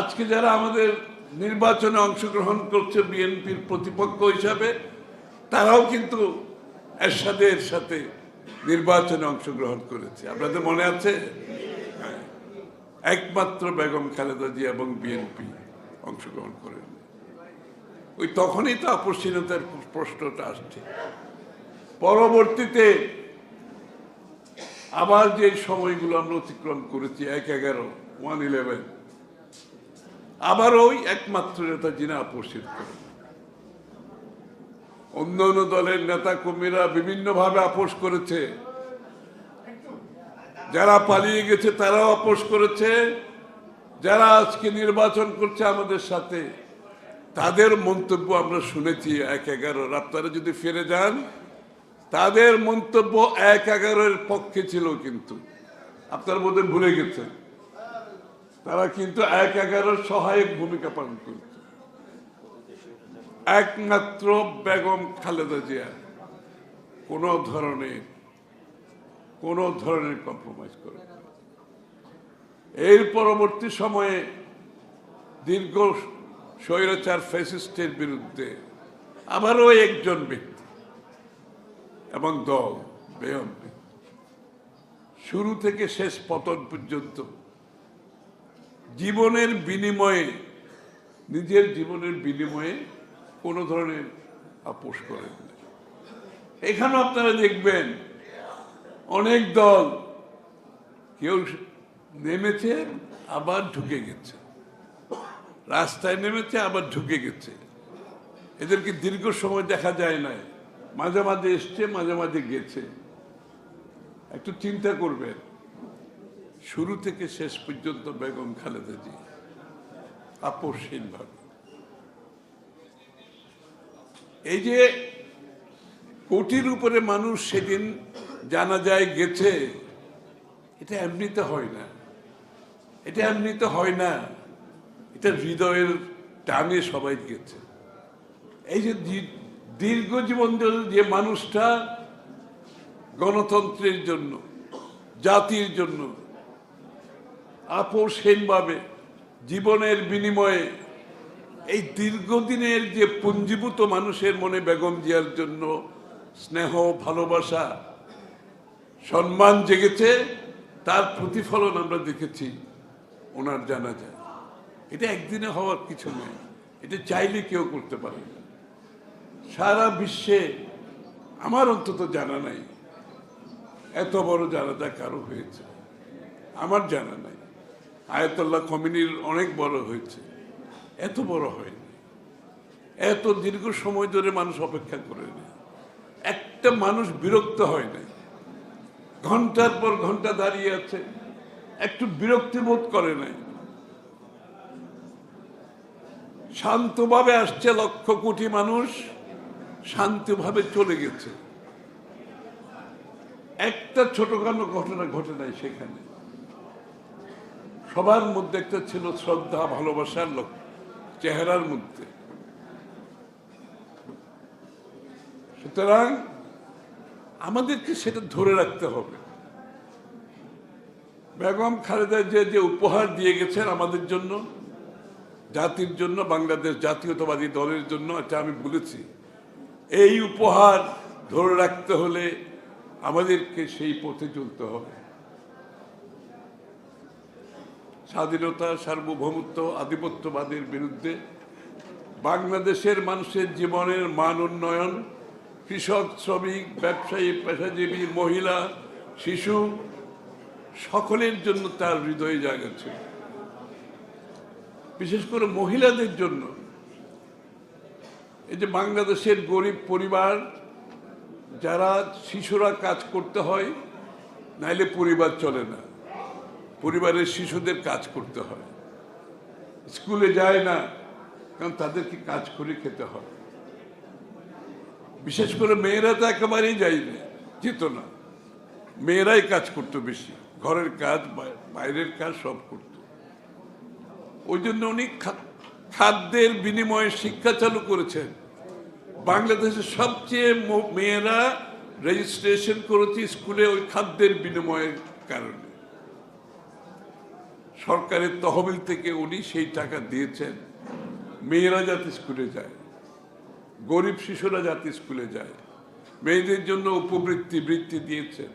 আজকে যারা আমাদের নির্বাচনে অংশগ্রহণ করছে বিএনপির প্রতিপক্ষ হিসাবে, তারাও কিন্তু এরশাদের সাথে নির্বাচনে অংশগ্রহণ করেছে। আপনাদের মনে আছে। একমাত্র বেগম খালেদা জিয়া এবং বিএনপি অংশগ্রহণ করেন। ওই তখনই তো আপসীনতার প্রশ্নটা আসছে। পরবর্তীতে আবার যে সময়গুলো আমরা অতিক্রম করেছি, এক এগারো ওয়ান ইলেভেন আবার ওই একমাত্র নেতা যিনি আপোষিত করেন। অন্য অন্য দলের নেতা কর্মীরা বিভিন্নভাবে আপোষ করেছে। যারা পালিয়ে গেছে তারাও আপোষ করেছে। যারা আজকে নির্বাচন করছে আমাদের সাথে, তাদের মন্তব্য আমরা শুনেছি এক এগারোর আপনারা যদি ফিরে যান, তাদের মন্তব্য এক এগারোর পক্ষে ছিল কিন্তু। আপনারা বোধহয় ভুলে গেছেন। তারা কিন্তু এক এগারোর সহায়ক ভূমিকা পালন করছে। একমাত্র বেগম খালেদা জিয়া কোন ধরনের কোন ধরনের কম্প্রোমাইজ করে এর পরবর্তী সময়ে দীর্ঘ স্বৈরাচার ফ্যাসিস্টের বিরুদ্ধে আবারও একজন ব্যক্তি এবং দল বিএনপি শুরু থেকে শেষ পতন পর্যন্ত জীবনের বিনিময়ে, নিজের জীবনের বিনিময়ে কোনো ধরনের আপোষ করেন। এখানে আপনারা দেখবেন, অনেক দল কেউ নেমেছে, আবার ঢুকে গেছে। রাস্তায় নেমেছে, আবার ঢুকে গেছে। এদেরকে দীর্ঘ সময় দেখা যায় নাই। মাঝে মাঝে এসছে, মাঝে মাঝে গেছে। একটু চিন্তা করবেন শুরু থেকে শেষ পর্যন্ত বেগম খালেদা জি আপোষহীন ভাবে। এই যে কোটির উপরে মানুষ সেদিন জানা যায় গেছে, এটা এমনিতে হয় না। এটা এমনিতে হয় না। এটা হৃদয়ের টানে সবাই গেছে। এই যে দীর্ঘ জীবন যে মানুষটা গণতন্ত্রের জন্য, জাতির জন্য আপোষহীনভাবে জীবনের বিনিময়ে এই দীর্ঘদিনের যে পুঞ্জীভূত মানুষের মনে বেগম জিয়ার জন্য স্নেহ, ভালোবাসা, সম্মান জেগেছে, তার প্রতিফলন আমরা দেখেছি ওনার জানা যায় এটা একদিনে হওয়ার কিছু নয় এটা চাইলে কেউ করতে পারে সারা বিশ্বে আমার অন্তত জানা নাই, এত বড় জানাজা কারও হয়েছে। আমার জানা নাই। আয়তুল্লাহ কমিনির অনেক বড় হয়েছে। এত বড় হয়নি। এত দীর্ঘ সময় ধরে মানুষ অপেক্ষা করে না একটা মানুষ বিরক্ত হয় না ঘণ্টার পর ঘণ্টা দাঁড়িয়ে আছে। একটু বিরক্তি বোধ করে নাই। শান্তভাবে আসছে লক্ষ কোটি মানুষ, শান্তভাবে চলে গেছে। একটা ছোটখাটো ঘটনা ঘটে নাই সেখানে। সবার মধ্যে একটা ছিল শ্রদ্ধা, ভালোবাসার লোক, চেহারার মধ্যে। সুতরাং আমাদেরকে সেটা ধরে রাখতে হবে। বেগম খালেদা যে যে উপহার দিয়ে গেছেন আমাদের জন্য, জাতির জন্য, বাংলাদেশ জাতীয়তাবাদী দলের জন্য, এটা আমি বলেছি, এই উপহার ধরে রাখতে হলে আমাদেরকে সেই পথে চলতে হবে। স্বাধীনতা, সার্বভৌমত্ব, আধিপত্যবাদের বিরুদ্ধে বাংলাদেশের মানুষের জীবনের মান উন্নয়ন, কৃষক, শ্রমিক, ব্যবসায়ী, পেশাজীবী, মহিলা, শিশু, সকলের জন্য তার হৃদয়ে জায়গা ছিল বিশেষ করে মহিলাদের জন্য। এই যে বাংলাদেশের গরিব পরিবার, যারা শিশুরা কাজ করতে হয়, নাইলে পরিবার চলে না। পরিবারের শিশুদের কাজ করতে হয়। স্কুলে যায় না, কারণ তাদেরকে কাজ করে খেতে হয়। বিশেষ করে মেয়েরা তো একেবারেই যায়নি যেত না। মেয়েরাই কাজ করতো বেশি, ঘরের কাজ বাইরের কাজ সব করত। ওই জন্য উনি খাদ্যের বিনিময়ে শিক্ষা চালু করেছেন। বাংলাদেশের সবচেয়ে মেয়েরা রেজিস্ট্রেশন করেছে স্কুলে ওই খাদ্যের বিনিময়ের কারণে। সরকারের তহবিল থেকে উনি সেই টাকা দিয়েছেন। মেয়েরা যাতে স্কুলে যায়, গরিব শিশুরা যাতে স্কুলে যায়, মেয়েদের জন্য উপবৃত্তি বৃত্তি দিয়েছেন।